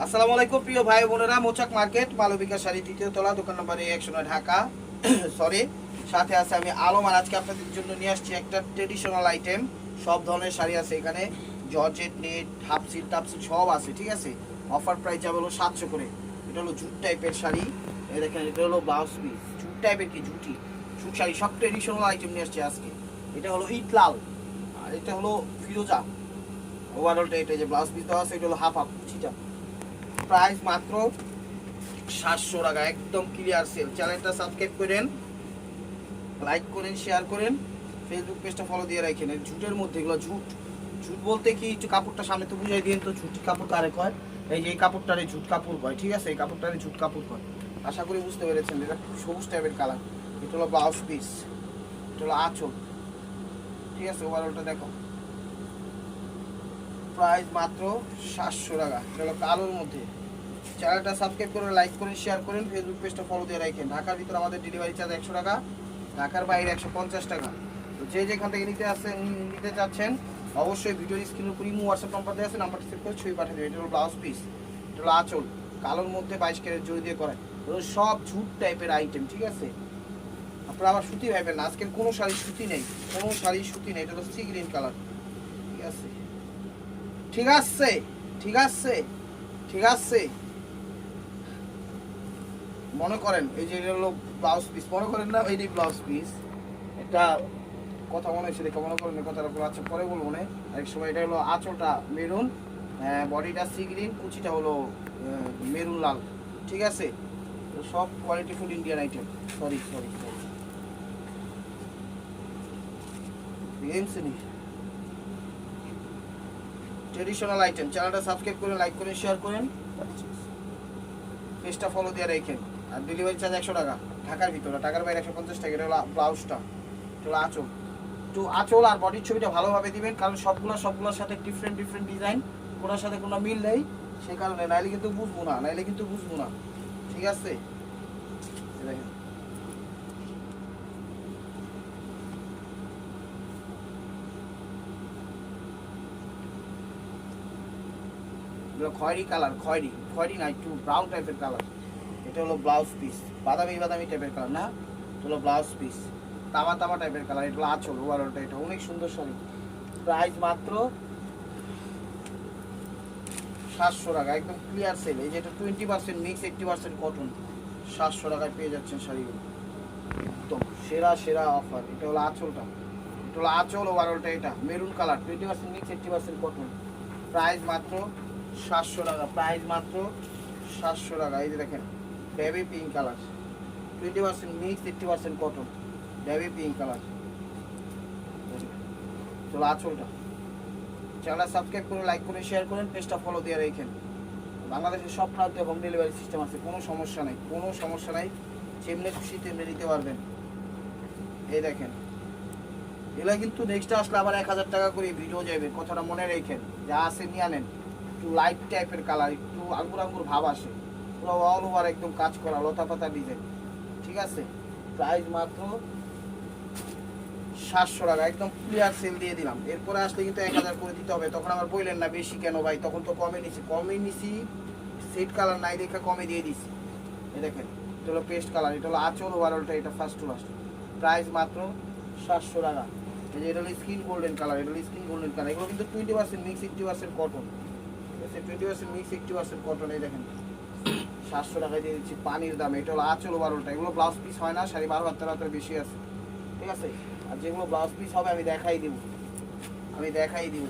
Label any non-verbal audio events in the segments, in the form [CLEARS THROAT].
আসসালামু আলাইকুম, প্রিয় ভাই বোনেরা। মোচাক মার্কেট মালবিকা শাড়ি, তৃতীয় তলা, দোকান নম্বর একশো নয়, ঢাকা। [CLEARS THROAT] সরি সাথে আছে আমি আলম, আর আজকে আপনাদের জন্য নিয়ে আসছি একটা ট্রেডিশনাল আইটেম সব ধরনের শাড়ি আছে এখানে। জর্জেট নেট, হাফ সিট টাপ সিট সব আছে, ঠিক আছে? অফার প্রাইস যাবে হলো সাতশো করে। এটা হলো জুট টাইপের শাড়ি। এই দেখেন, এটা হলো ব্লাউজ পিস জুট টাইপের কি জুটি? জুট শাড়ি, সব ট্রেডিশনাল আইটেম নিয়ে আসছি আজকে। এটা হলো ইট লাল। আর এটা হলো ফিরোজা। ওভারঅলটা এটা যে ব্লাউজ পিস দেওয়া আছে, এটা হলো হাফ হাফ চিটা প্রাইস মাত্র সাতশো টাকা, একদম ক্লিয়ার সেল চ্যানেলটা সাবস্ক্রাইব করেন লাইক করেন শেয়ার করেন ফেসবুক পেজটা ফলো দিয়ে রাখেন। ঝুটের মধ্যে এগুলো ঝুট। ঝুট বলতে কি, একটু কাপড়টা সামনে তো বুঝাই দিন তো, ঝুট কাপড় কারে কয়? এই যে এই কাপড়টারে ঝুট কাপড় কয়, ঠিক আছে? এই কাপড়টারে ঝুট কাপড় কয়। আশা করি বুঝতে পেরেছেন, এটা সবুজ টাইপের কালার এটা হলো ব্লাউজ পিস এটা হলো আঁচল। ঠিক আছে? ওভারঅলটা দেখো। প্রাইস মাত্র সাতশো টাকা। এটা হলো কালোর মধ্যে। চ্যানেলটা সাবস্ক্রাইব করে, লাইক করেন শেয়ার করেন ফেসবুক পেজটা ফলো দিয়ে রাখেন। ঢাকার ভিতরে আমাদের ডেলিভারি চার্জ একশো টাকা, ঢাকার বাইরে একশো পঞ্চাশ টাকা। তো যে যেখান থেকে নিতে আসছেন নিতে চাচ্ছেন, অবশ্যই ভিডিও স্ক্রিনের উপর ইমো হোয়াটসঅ্যাপ নাম্বার দেওয়া আছে নাম্বারটা সেভ করে ছবি পাঠিয়ে দেবে এটা হলো ব্লাউজ পিস এটা হলো আঁচল। কালোর মধ্যে বাইশ ক্যারেট জড়ি দিয়ে করে সব ঝুট টাইপের আইটেম ঠিক আছে? আপনারা আবার সুতি ভাইবেন না। আজকের কোনো শাড়ি সুতি নেই। কোনো শাড়ি সুতি নেই। এটা হলো সি গ্রিন কালার ঠিক আছে? ঠিক আছে ঠিক আছে ঠিক আছে। মনে করেন, এই যে এটা হলো ব্লাউজ পিস মনে করেন না এই যে ব্লাউজ পিস এটা কথা মনে হয়েছে দেখে মনে করেন কথাটা পুরো আচ্ছা পরে বলব না। এক সময় এটা হলো আঁচলটা মেরুন বডিটা সি গ্রিন কুচিটা হলো মেরুন লাল, ঠিক আছে? সব quality full Indian item sorry sorry sorry traditional item চ্যানেলটা সাবস্ক্রাইব করে লাইক করেন শেয়ার করেন। পেজটা ফলো দিয়ে রেখেন। আর ডেলিভারি চার্জ একশো টাকা। ঢাকার ভিতরে। টাকার বাইরে একশো পঞ্চাশ টাকা। এটা হলো ব্লাউজটা। এটা আঁচল। তো আঁচল আর বডির ছবিটা ভালোভাবে দিবেন। কারণ সবগুলো, সবগুলোর সাথে ডিফারেন্ট ডিফারেন্ট ডিজাইন কোনোর সাথে কোনো মিল নেই। সেই কারণে নাইলে কিন্তু বুঝব না। নাইলে কিন্তু বুঝব না। ঠিক আছে? দেখেন। এগুলো খয়েরি কালার, খয়েরি খয়েরি না, একটু ব্রাউন টাইপের কালার এটা হলো ব্লাউজ পিস বাদামি বাদামি টাইপের কালার না? হলো ব্লাউজ পিস তামা তামা টাইপের কালার এটা হলো আঁচল ওভারঅলটা এটা, অনেক সুন্দর শাড়ি। প্রাইস মাত্র সাতশো টাকা, একদম ক্লিয়ার সেল এই যে এটা twenty percent mix eighty percent cotton সাতশো টাকায় পেয়ে যাচ্ছেন শাড়িগুলো। একদম সেরা সেরা অফার এটা হলো আঁচলটা। এটা হলো আঁচল ওভারঅলটা এটা maroon colour twenty percent mix eighty percent cotton price মাত্র সাতশো টাকা প্রাইস মাত্র সাতশো টাকা। এই যে দেখেন baby pink colour twenty percent mix eighty percent cotton baby pink colour চলো আঁচলটা। চ্যানেল সাবস্ক্রাইব করে লাইক করে শেয়ার করেন পেজটা ফলো দিয়ে রেখেন। বাংলাদেশের সব প্রান্তে হোম ডেলিভারি সিস্টেম আছে, কোনো সমস্যা নেই। কোনো সমস্যা নাই। যেমনি খুশি তেমনি নিতে পারবেন। এই দেখেন। এগুলো কিন্তু নেক্সট আসলে আবার এক হাজার টাকা করে ভিডিও যাবে কথাটা মনে রেখেন। যা আছে নিয়ে আনেন। একটু লাইট টাইপের কালার একটু আঙ্গুর আঙ্গুর ভাব আসে। পুরো অল ওভার একদম কাজ করা, লতা পাতা ডিজাইন ঠিক আছে? প্রাইস মাত্র সাতশো টাকা, একদম ক্লিয়ার সেল দিয়ে দিলাম। এরপরে আসলে কিন্তু এক হাজার করে দিতে হবে। তখন আমার বললেন না, বেশি কেন ভাই? তখন তো কমে নিছি। কমে নিছি সেট কালার নাই দেখে কমে দিয়ে দিছি। এ দেখেন, এটা হলো পেস্ট কালার এটা হলো আচল ওভারঅলটা এটা ফার্স্ট টু লাস্ট প্রাইস মাত্র সাতশো টাকা। এটা হলো স্কিন গোল্ডেন কালার এটা হলো স্কিন গোল্ডেন কালার এগুলো কিন্তু twenty percent mix eighty percent cotton twenty percent mix eighty percent cotton এই দেখেন। সাতশো টাকায় দিয়ে দিচ্ছি, পানির দাম, এটা হলো আঁচল ওভারঅলটা এগুলো ব্লাউজ পিস হয় না, শাড়ি বারো হাজার হাজার বেশি আছে। ঠিক আছে? আর যেগুলো ব্লাউজ পিস হবে, আমি দেখাই দিব। আমি দেখাই দিব।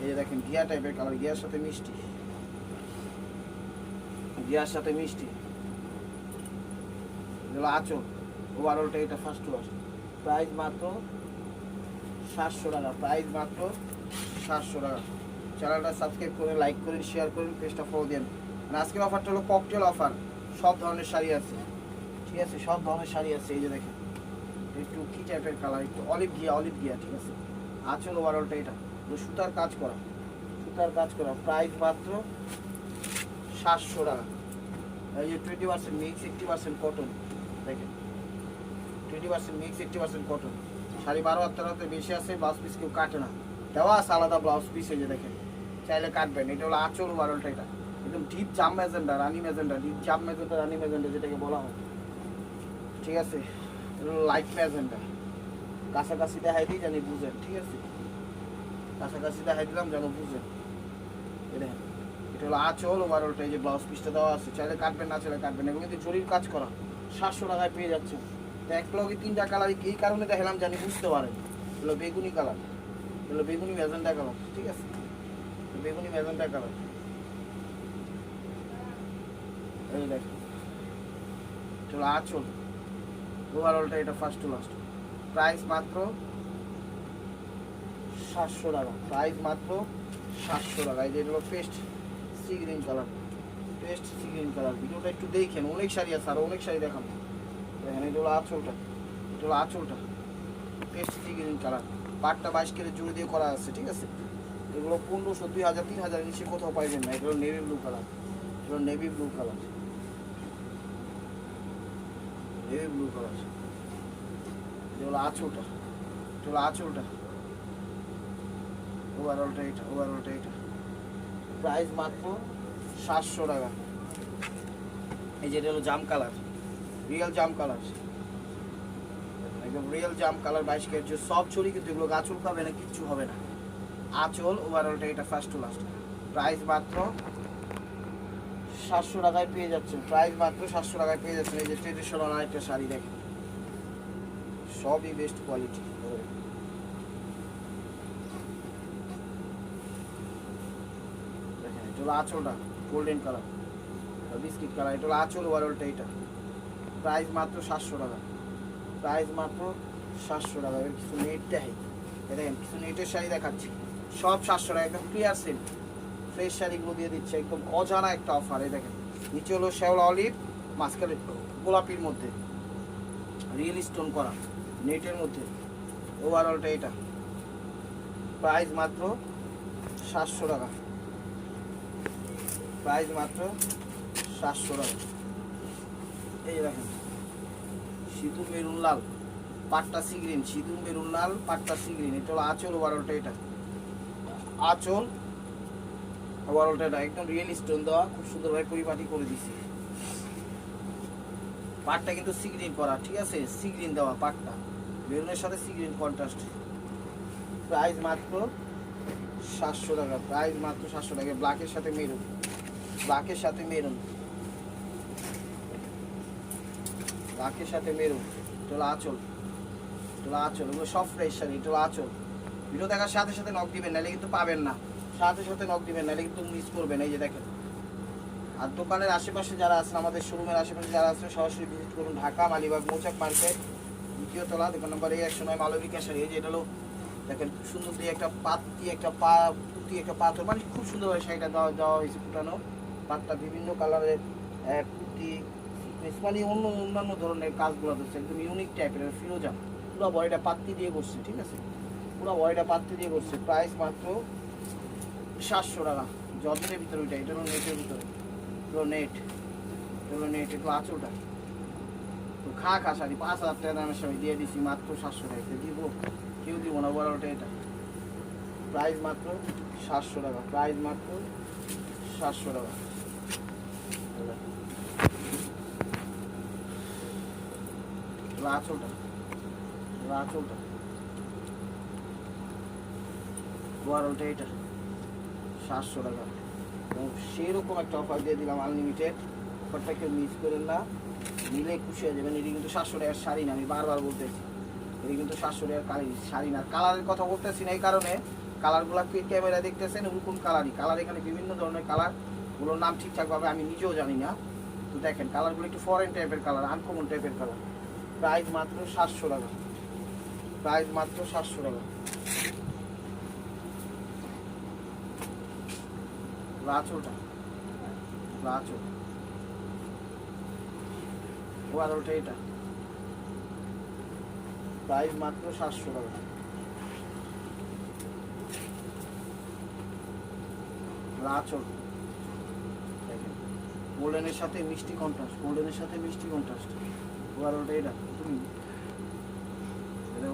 এই যে দেখেন, ঘিয়া টাইপের কালার ঘিয়ার সাথে মিষ্টি। ঘিয়ার সাথে মিষ্টি। এগুলো আচল। ওভারঅলটা এটা ফার্স্ট ওয়াশ প্রাইস মাত্র সাতশো টাকা প্রাইস মাত্র সাতশো টাকা। চ্যানেলটা সাবস্ক্রাইব করে লাইক করে শেয়ার করুন, পেজটা ফলো দেন আর আজকের অফারটা হলো ককটেল অফার সব ধরনের শাড়ি আছে। ঠিক আছে? সব ধরনের শাড়ি আছে। এই যে দেখেন, একটু কি টাইপের কালার একটু অলিভ গিয়া অলিভ গিয়া ঠিক আছে? আঁচল ওভারঅলটা এটা। সুতার কাজ করা। সুতার কাজ করা। প্রাইস মাত্র সাতশো টাকা। এই যে twenty percent mix eighty percent cotton দেখেন twenty percent mix eighty percent cotton sari বারো হাতে বেশি আছে ব্লাউজ পিস কেউ কাটে না। দেওয়া আছে আলাদা ব্লাউজ পিস এই যে দেখেন। চাইলে কাটবেন। এটা হলো আঁচল ওভারঅলটা এটা। একদম ডিপ জাম মেজেন্ডা রানি মেজেন্ডা ডিপ জাম ম্যাজেন্ডা রানি ম্যাজেন্ডা যেটাকে বলা হয়। ঠিক আছে? লাইট ম্যাজেন্ডা কাছাকাছি দেখাই দিই জানি বুঝেন, ঠিক আছে? কাছাকাছি দেখাই দিলাম যেন বুঝেন। এটা এটা হলো আঁচল ওভারঅলটা এই যে ব্লাউজ পিসটা দেওয়া আছে। চাইলে কাটবেন, না চাইলে কাটবেন এবং কিন্তু জরির কাজ করা। সাতশো টাকায় পেয়ে যাচ্ছে এক লগে তিনটা কালার এই কারণে দেখালাম জানি বুঝতে পারেন। হলো বেগুনি কালার হলো বেগুনি মেজেন্ডা কালার ঠিক আছে? বেগুনি ম্যাজেন্টা কালার এই দেখো। এটা হলো ওভারঅলটা এটা ফার্স্ট টু লাস্ট প্রাইস মাত্র সাতশো টাকা। প্রাইস মাত্র সাতশো টাকা। এই যে এটা paste sea green colour paste sea green colour ভিডিওটা একটু দেখেন। অনেক শাড়ি আছে আর অনেক শাড়ি দেখান দেখেন, এটা হলো আঁচলটা। এটা হলো আঁচলটা। পেস্ট সি গ্রিন কালার পাটটা বাইশ কেজি জুড়ে দিয়ে করা আছে, ঠিক আছে? এগুলো পনেরোশো, দুই হাজার, তিন হাজার নিচে কোথাও পাইবেন না। এগুলো নেভি ব্লু কালার এগুলো navy blue colour navy blue colour এগুলো আঁচলটা এটা হলো আঁচলটা ওভারঅলটা এটা ওভারঅলটা এটা। প্রাইস মাত্র সাতশো টাকা। এই যে এটা হলো জাম কালার। রিয়েল জাম কালার। একদম রিয়েল জাম কালার, বাইশ কেজি সব ছড়ি কিন্তু এগুলো আঁচল পাবে না, কিচ্ছু হবে না। আঁচল ওভারঅলটা এটা ফার্স্ট টু লাস্ট প্রাইস মাত্র সাতশো টাকায় পেয়ে যাচ্ছেন। প্রাইস মাত্র সাতশো টাকায় পেয়ে যাচ্ছেন। এই যে ট্রেডিশনাল আরেকটা শাড়ি দেখেন। সবই বেস্ট কোয়ালিটি এটা আঁচলটা গোল্ডেন কালার বিস্কিট কালার এটা আঁচল এটা। প্রাইস মাত্র সাতশো টাকা। প্রাইস মাত্র সাতশো টাকা। কিছু নেটের শাড়ি দেখাচ্ছি। সব সাতশো টাকা, একদম ক্লিয়ার সেল ফ্রেশ শাড়িগুলো দিয়ে দিচ্ছে, একদম অজানা একটা অফার এই দেখেন। নিচে হলো শ্যাওলা অলিভ মাঝখানে গোলাপির মধ্যে। রিয়েল স্টোন করা নেটের মধ্যে। ওভারঅলটা এটা। প্রাইস মাত্র সাতশো টাকা। প্রাইস মাত্র সাতশো টাকা। এই দেখেন, সিঁদুর মেরুন লাল, পাট্টা সিগ্রিন, সিঁদুর মেরুন লাল, পাট্টা সিগ্রিন, এটা হলো আঁচল ওভারঅলটা এটা। আঁচল ওভারঅলটা একদম রিয়েল স্টোন দেওয়া, খুব সুন্দরভাবে পরিপাটি করে দিছি। পাটটা কিন্তু সিগ্রিন করা, ঠিক আছে? সিগ্রিন দেওয়া পাটটা। মেরুনের সাথে সিগ্রিন কন্ট্রাস্ট প্রাইস মাত্র সাতশো টাকা। প্রাইস মাত্র সাতশো টাকা। ব্ল্যাকের সাথে মেরুন ব্ল্যাকের সাথে মেরুন ব্ল্যাকের সাথে মেরুন এটা হলো আঁচল। এটা আঁচল। এগুলো সব ফ্রেশ শাড়ি এটা হলো আঁচল। ভিডিও দেখার সাথে সাথে নক দিবেন, নাহলে কিন্তু পাবেন না। সাথে সাথে নক দিবেন, নাহলে কিন্তু মিস করবেন, এই যে দেখেন। আর দোকানের আশেপাশে যারা আছেন, আমাদের শোরুমের আশেপাশে যারা আছেন, সরাসরি ভিজিট করুন ঢাকা, মালিবাগ, মৌচাক মার্কেট দ্বিতীয় তলা দোকান নম্বর এই একশো নয় মালবিকা শাড়ি এই যে এটা হলো, দেখেন খুব সুন্দর দিয়ে একটা পাতি একটা পা, পুঁতি, একটা পাথর মানে খুব সুন্দরভাবে শাড়িটা দেওয়া দেওয়া হয়েছে ফুটানো। পাতটা বিভিন্ন কালারের পুঁতি মানে অন্য অন্যান্য ধরনের কাজগুলো দিচ্ছে একদম ইউনিক টাইপের ফিরোজা পুরো বডিটা পাত্তি দিয়ে করছে ঠিক আছে? পুরো বডিটা পাত্র দিয়ে করছে। প্রাইস মাত্র সাতশো টাকা। যত্নের ভিতরে ওইটা, এটা হলো নেটের ভিতরে। এগুলো নেট এগুলো নেট এগুলো আঁচলটা তো খা খা, শাড়ি। পাঁচ হাজার টাকা দামের শাড়ি দিয়ে দিছি, মাত্র সাতশো টাকা। দিব? কেউ দিব না বড় ওটা এটা। প্রাইস মাত্র সাতশো টাকা। প্রাইস মাত্র সাতশো টাকা। আঁচলটা আঁচলটা বড়টা এটা। সাতশো টাকা। এবং সেরকম একটা অফার দিয়ে দিলাম আনলিমিটেড অফারটা কেউ মিস করেন না। নিলে খুশি হয়ে যাবেন। এটি কিন্তু সাতশো টাকার শাড়ি না, আমি বারবার বলতেছি। এটি কিন্তু সাতশো টাকার কালি শাড়ি না। কালারের কথা বলতেছি না এই কারণে। কালারগুলো ক্যামেরা দেখতেছেন? ওরকম কালারই? কালার এখানে বিভিন্ন ধরনের কালার। ওগুলোর নাম ঠিকঠাকভাবে আমি নিজেও জানি না। তো দেখেন, কালারগুলো একটু ফরেন টাইপের কালার আনকমন টাইপের কালার। প্রাইস মাত্র সাতশো টাকা। প্রাইস মাত্র সাতশো টাকা। লাচোটা লাচো বারোটা এটা। প্রাইস মাত্র সাতশো টাকা। লাচল গোল্ডেনের সাথে মিষ্টি কন্ট্রাস্ট গোল্ডেনের সাথে মিষ্টি কন্ট্রাস্ট বারোটা এটা, তুমি?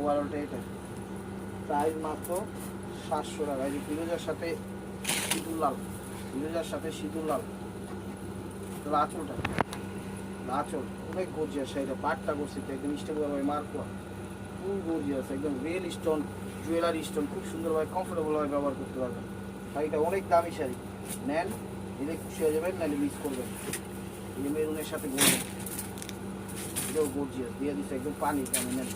বারোটা এটা। প্রাইস মাত্র সাতশো টাকা। এই যে ফিরোজার সাথে লাল। আঁচলটা আঁচল অনেক একদম খুব একদম রিয়েল স্টোন জুয়েলারি স্টোন খুব সুন্দরভাবে ব্যবহার করতে পারবেন। শাড়িটা অনেক দামি শাড়ি। নেন খুশি হয়ে মিস করবেন মেরুনের সাথে দিয়ে দিচ্ছে একদম পানি নেন।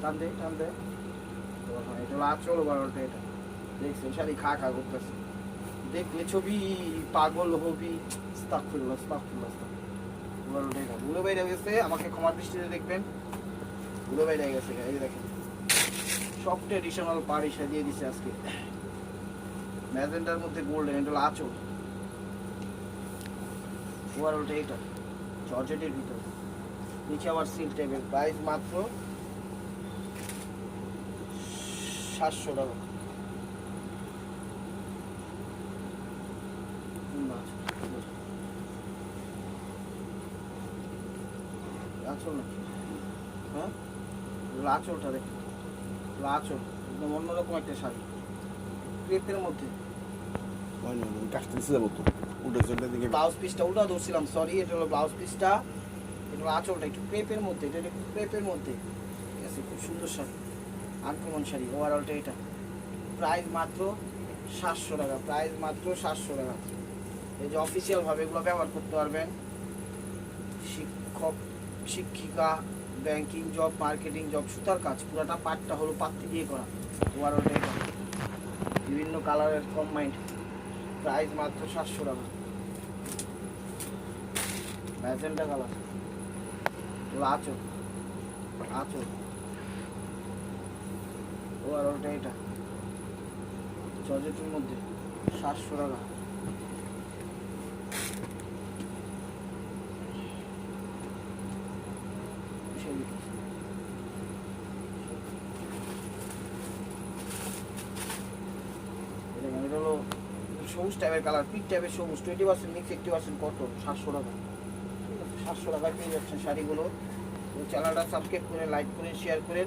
টান এটা এটা। দেখছেন, শাড়ি খা খা করতেছে। দেখলে ছবি, পাগল হবি বারোটা এটা ভুলে বাইরে গেছে, আমাকে ক্ষমার দৃষ্টিতে দেখবেন। ভুলে বাইরে গেছে, এই দেখেন। সব ট্রেডিশনাল পাড়ি সাজিয়ে দিছে আজকে। ম্যাজেন্টার মধ্যে গোল্ডেন এটা হলো আচল। ওভারঅলটা এটা, জর্জেটের ভিতর। নিচে আবার সিল টাইপের প্রাইস মাত্র সাতশো টাকা হুম, আচ্ছা, আচল না হ্যাঁ আচলটা দেখ। আচল একদম অন্যরকম একটা শাড়ি। ক্রেপের মধ্যে। না কাজটা নিচে যাব তো। উঠে চলতে দিকে। ব্লাউজ পিসটা উল্টা ধরছিলাম সরি এটা হলো ব্লাউজ পিসটা। এটা হলো আঁচলটা একটু ক্রেপের মধ্যে এটা একটু ক্রেপের মধ্যে। ঠিক আছে খুব সুন্দর শাড়ি। আনকমন শাড়ি ওভারঅলটা এটা। প্রাইস মাত্র সাতশো টাকা প্রাইস মাত্র সাতশো টাকা। এই যে অফিসিয়ালভাবে এগুলো ব্যবহার করতে পারবেন শিক্ষক শিক্ষিকা ব্যাংকিং জব মার্কেটিং জব সুতার কাজ, পুরাটা পাটটা হলো পাত্তি দিয়ে করা ওভারঅলটা এটা বিভিন্ন কালারের কম্বাইন্ড প্রাইস মাত্র সাতশো টাকা। ম্যাজেন্টা কালার এগুলো আচল আচল। ওভারঅলটা এটা। জর্জেটের মধ্যে সাতশো টাকা সেই এটা কেন? এটা হলো সবুজ টাইপের কালার পিক টাইপের সবুজ twenty percent mix eighty percent কত সাতশো টাকা। সাতশো টাকায় পেয়ে যাচ্ছেন শাড়িগুলো। চ্যানেলটা সাবস্ক্রাইব করে লাইক করেন শেয়ার করেন।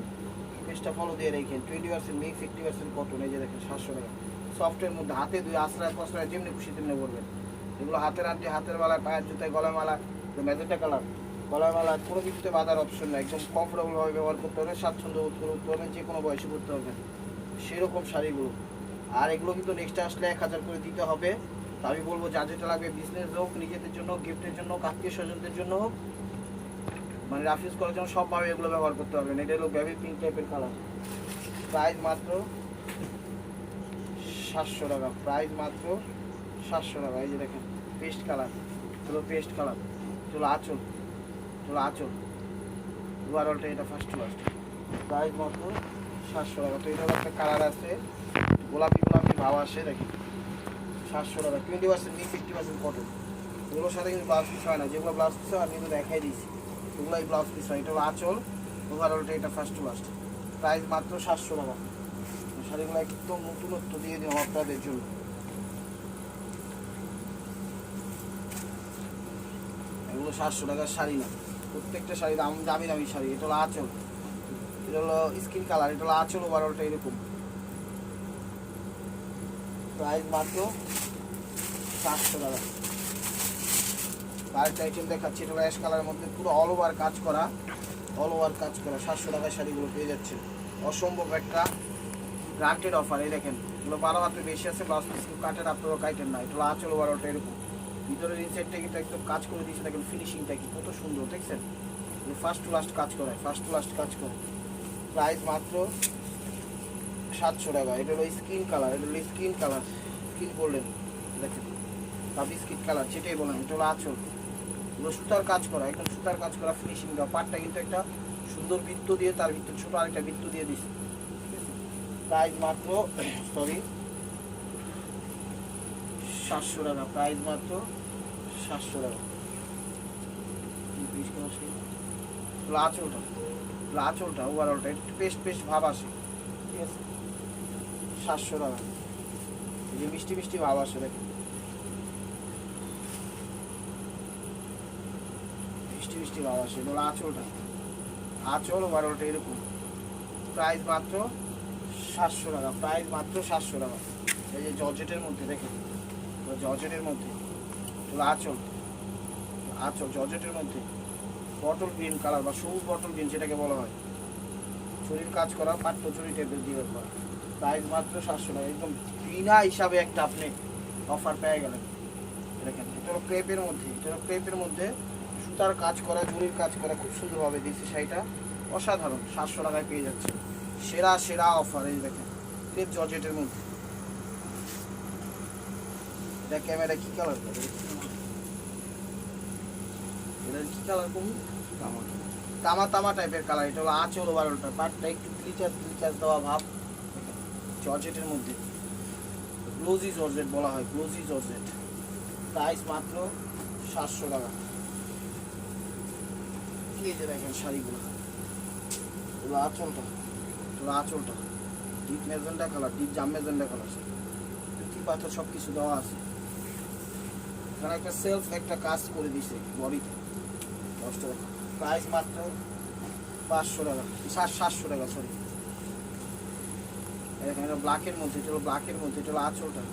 পেজটা ফলো দিয়ে রেখেন twenty percent mix eighty percent cotton এই যে দেখেন, সাতশো টাকা। সফটের মধ্যে হাতে দুই আশ্রয় প্রশ্রয় যেমনি খুশি তেমনি করবেন এগুলো হাতের আনটি হাতের মালায়, পায়ের জুতায়, গলায় মালা ম্যাজেন্টা কালার গলায় মালা, কোনো কিছুতে বাঁধার অপশন নেই, একদম কমফোর্টেবলভাবে ব্যবহার করতে হবে, স্বাচ্ছন্দ্য বোধ করে উঠতে পারবেন যে কোনো বয়সে করতে হবে। সেরকম শাড়িগুলো। আর এগুলো কিন্তু নেক্সট আসলে এক হাজার করে দিতে হবে। তো আমি বলব যা যেটা লাগবে বিজনেস হোক, নিজেদের জন্য গিফটের জন্য আত্মীয় স্বজনদের জন্য হোক মানে রাফিউজ করার জন্য সবভাবে এগুলো ব্যবহার করতে পারবেন এটা হলো বেবি পিঙ্ক টাইপের কালার প্রাইস মাত্র সাতশো টাকা। প্রাইস মাত্র সাতশো টাকা। এই যে দেখেন পেস্ট কালার হলো পেস্ট কালার হলো আঁচল। হলো আঁচল। ওভারঅলটা এটা ফার্স্ট লাস্ট প্রাইস মাত্র সাতশো টাকা। তো এটার একটা কালার আছে। গোলাপি গোলাপি ভাব আসে দেখি সাতশো টাকা। টোয়েন্টি পার্সেন্ট নিয়ে ফিফটি পার্সেন্ট কটন এগুলোর সাথে কিন্তু ব্লাউজ পিস হয় না। যেগুলো ব্লাউজ পিস হয়, আমি কিন্তু দেখাই দিয়েছি। এগুলোই ব্লাউজ পিস হয়। এটা হলো আঁচল। ওভারঅলটা এটা ফার্স্ট টু লাস্ট প্রাইস মাত্র সাতশো টাকা। শাড়িগুলো একদম নতুনত্ব দিয়ে দিলাম আপনাদের জন্য। এগুলো সাতশো টাকার শাড়ি না। প্রত্যেকটা শাড়ি দাম, দামি দামি শাড়ি। এটা হলো আঁচল। এটা হলো স্কিন কালার এটা হলো আঁচল ওভারঅলটা এরকম। প্রাইস মাত্র সাতশো টাকা। আরেকটা আইটেম দেখাচ্ছি, এটা অ্যাশ কালারের মধ্যে পুরো অল ওভার কাজ করা অল ওভার কাজ করা, সাতশো টাকায় শাড়িগুলো পেয়ে যাচ্ছে। অসম্ভব একটা গ্রান্টেড অফার এই দেখেন, এগুলো বারো হাতে বেশি আছে ব্লাউজ পিস কাটের আপনারও কাইটেন না এটা আঁচল ওভারটা এরকম। ভিতরের ইনসাইডটা কিন্তু একদম কাজ করে দিয়েছে, দেখেন ফিনিশিংটা কি, কত সুন্দর, দেখছেন? ফার্স্ট টু লাস্ট কাজ করে ফার্স্ট টু লাস্ট কাজ করে। প্রাইস মাত্র সাতশো টাকা। এটা হলো স্কিন কালার এটা হলো স্কিন কালার স্কিন গোল্ডেন দেখেন। বা বিস্কিট কালার যেটাই বলেন, এটা হলো আঁচল। এগুলো সুতার কাজ করা একদম সুতার কাজ করা ফিনিশিং দেওয়া। পাটটা কিন্তু একটা সুন্দর বৃত্ত দিয়ে, তার ভিতরে ছোটো আরেকটা বৃত্ত দিয়ে দিচ্ছে প্রাইস মাত্র সরি সাতশো টাকা। প্রাইস মাত্র সাতশো টাকা। লাচলটা লাচলটা ওভারঅলটা একটু পেস্ট পেস্ট ভাব আসে। ঠিক আছে? সাতশো টাকা। এই যে মিষ্টি মিষ্টি ভাব আসে দেখেন। মিষ্টি মিষ্টি ভাব আসে, এগুলো আঁচলটা। আঁচল ওভারঅলটা এরকম। প্রাইস মাত্র সাতশো টাকা, প্রাইস মাত্র সাতশো টাকা। এই যে জর্জেটের মধ্যে দেখেন জর্জেটের মধ্যে এগুলো আঁচল আঁচল জর্জেটের মধ্যে। বটল গ্রিন কালার বা সবুজ বটল গ্রিন যেটাকে বলা হয়। চুরির কাজ করা পাট্য চুরি টাইপের দিয়ে করা। প্রাইস মাত্র সাতশো টাকা। একদম বিনা হিসাবে একটা আপনি অফার পেয়ে গেলেন। দেখেন এটা হলো ক্রেপের মধ্যে এটা হলো ক্রেপের মধ্যে সুতার কাজ করা জুরির কাজ করা খুব সুন্দরভাবে দিয়েছে শাড়িটা। অসাধারণ সাতশো টাকায় পেয়ে যাচ্ছে। সেরা সেরা অফার এই দেখেন ক্রেপ জর্জেটের মধ্যে। এটা ক্যামেরা কী কালার করে এটা কি কালার করুন তামা তামা টাইপের কালার এটা হলো আঁচল ওভারঅলটা পাটটা একটু গ্লিচার গ্লিচার দেওয়া ভাব। জর্জেটের মধ্যে। গ্লোজি জর্জেট বলা হয়, গ্লোজি জর্জেট। প্রাইস মাত্র সাতশো টাকা। এই যে দেখেন শাড়িগুলো। এগুলো আঁচলটা এগুলো আঁচলটা। ডিপ মেজেন্ডা কালার ডিপ জাম মেজেন্ডা কালার কি পাথর সব কিছু দেওয়া আছে। এখানে একটা সেলফ একটা কাজ করে দিছে বডিতে। দশ টাকা। প্রাইস মাত্র পাঁচশো টাকা, সাত সাতশো টাকা সরি এখানে ব্ল্যাকের মধ্যে এটা হলো ব্ল্যাকের মধ্যে এটা হলো আঁচলটা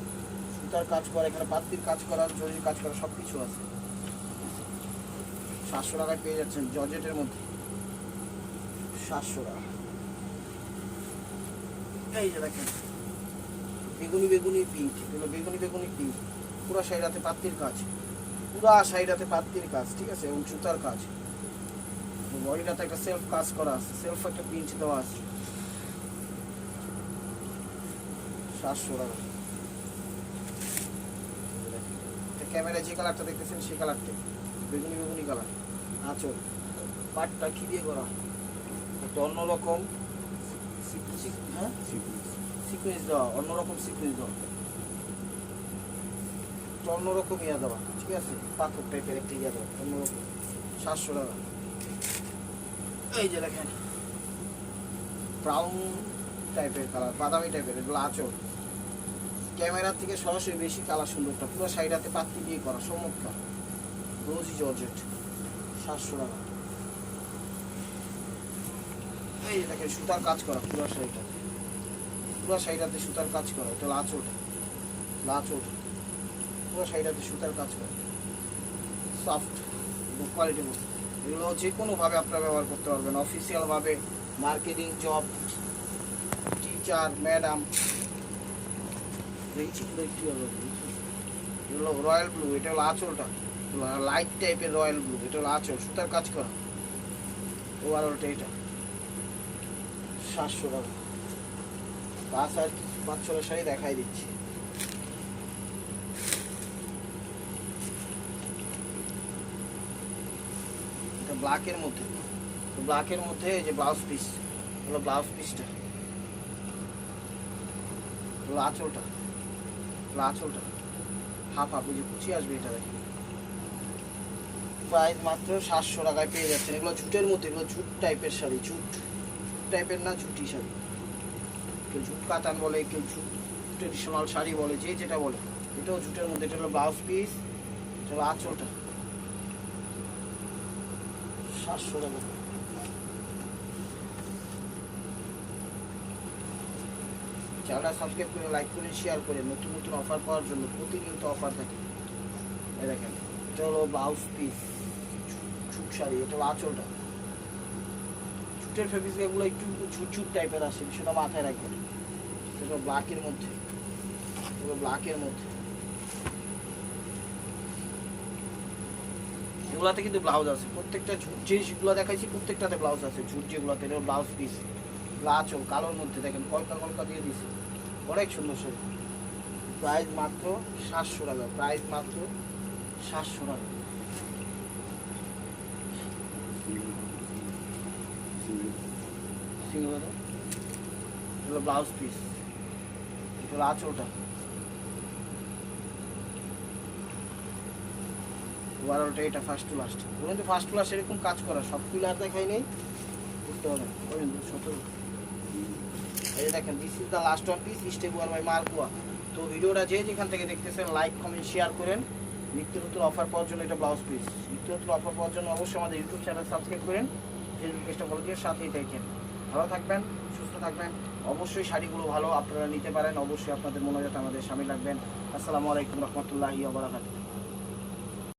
সুতার কাজ করা, এখানে পাত্তির কাজ করা, জরির কাজ করা সব কিছু আছে। সাতশো টাকায় পেয়ে যাচ্ছেন জর্জেটের মধ্যে। সাতশো টাকা। এই যে দেখেন, বেগুনি বেগুনি পিঙ্ক এগুলো বেগুনি বেগুনি পিঙ্ক পুরো সাইডাতে পাত্তির কাজ। পুরা সাইডাতে পাত্তির কাজ, ঠিক আছে? এবং সুতার কাজ। বডিটাতে একটা সেলফ কাজ করা আছে সেলফ একটা পিঞ্চ দেওয়া আছে। সাতশো টাকা। ক্যামেরায় যে কালারটা দেখতেছেন, সেই কালারটা বেগুনি বেগুনি কালার আচল। পাটটা কি দিয়ে করা? একটা অন্যরকম হ্যাঁ? সিকুয়েন্স দেওয়া, অন্যরকম সিকুয়েন্স দেওয়া। একটা অন্যরকম ইয়া দেওয়া, ঠিক আছে? পাথর টাইপের একটা ইয়া দেওয়া, অন্যরকম। সাতশো টাকা। এই যে দেখেন। ব্রাউন টাইপের কালার বাদামি টাইপের এগুলো আচল। ক্যামেরার থেকে সরাসরি বেশি কালার সুন্দরটা, পুরো সাইডাতে পাত্তি দিয়ে করা, চমৎকার। রোজি জর্জেট, সাতশো টাকা। এই দেখেন, সুতার কাজ করা, পুরো শাড়িটা পুরো শাড়িটাতে সুতার কাজ করা, এটা লাচোট লাচোট পুরো শাড়িটাতে সুতার কাজ করা। সফট কোয়ালিটি এগুলো যে কোনোভাবে আপনারা ব্যবহার করতে পারবেন। অফিসিয়ালভাবে marketing job teacher madam royal blue এটা হলো আঁচলটা। লাইট টাইপের রয়্যাল ব্লু এটা হলো আঁচল, সুতার কাজ করা। ওভারঅলটা এটা। সাতশো টাকা। পাঁচ আর পাঁচ ছটা শাড়ি দেখাই দিচ্ছি। এটা ব্ল্যাকের মধ্যে। ব্ল্যাকের মধ্যে যে ব্লাউজ পিস হলো ব্লাউজ পিসটা হলো আঁচলটা। হলো আঁচলটা। হাফ হাফ যে কুচি আসবে এটা দেখি। প্রাইস মাত্র সাতশো টাকায় পেয়ে যাচ্ছেন। এগুলো ঝুটের মধ্যে, এগুলো ঝুট টাইপের শাড়ি ঝুট টাইপের না ঝুটি শাড়ি। কেউ ঝুট কাতান বলে, কেউ ঝুট ট্রেডিশনাল শাড়ি বলে, যে যেটা বলে। এটাও ঝুটের মধ্যে, এটা হলো ব্লাউজ পিস এটা হলো আঁচলটা। সাতশো টাকা। চ্যানেলটা সাবস্ক্রাইব করে লাইক করে শেয়ার করে নতুন নতুন অফার পাওয়ার জন্য প্রতিনিয়ত অফার থাকে। দেখেন, এটা হলো ব্লাউজ পিস ছুট শাড়ি, এটা হলো আঁচলটা। ছুটের ফেব্রিক এগুলো একটু ঝুট ঝুট টাইপের আসে, সেটা মাথায় রাখবেন। এটা ব্ল্যাকের মধ্যে। এগুলো ব্ল্যাকের মধ্যে। এগুলাতে কিন্তু ব্লাউজ আছে। প্রত্যেকটা ঝুট যেগুলো দেখাইছি, প্রত্যেকটাতে ব্লাউজ আছে, ঝুট যেগুলোতে ব্লাউজ পিস লাচও কালোর মধ্যে দেখেন, কলকা কলকা দিয়ে দিয়েছে। অনেক সুন্দর শাড়ি। প্রাইস মাত্র সাতশো টাকা, প্রাইস মাত্র সাতশো টাকা। এগুলো ব্লাউজ পিস এটা হলো আঁচলটা। ওভারঅলটা এটা ফার্স্ট টু লাস্ট কিন্তু ফার্স্ট টু লাস্ট এরকম কাজ করা সব পিলার দেখাই নেই। বুঝতে পারবেন ওই সতেরো। এই দেখেন this is the last one piece step one by মার্কুয়া তো ভিডিওটা যে যেখান থেকে দেখতেছেন লাইক কমেন্ট শেয়ার করেন। নিত্য নতুন অফার পাওয়ার জন্য এটা ব্লাউজ পিস নিত্য নতুন অফার পাওয়ার জন্য অবশ্যই আমাদের ইউটিউব চ্যানেল সাবস্ক্রাইব করেন ফেসবুক পেজটা ফলো দিয়ে সাথেই দেখেন ভালো থাকবেন, সুস্থ থাকবেন। অবশ্যই শাড়িগুলো ভালো আপনারা নিতে পারেন, অবশ্যই আপনাদের মনোজাত আমাদের সামিল রাখবেন আসসালামু আলাইকুম রহমতুল্লাহি ওবরাকাতুহু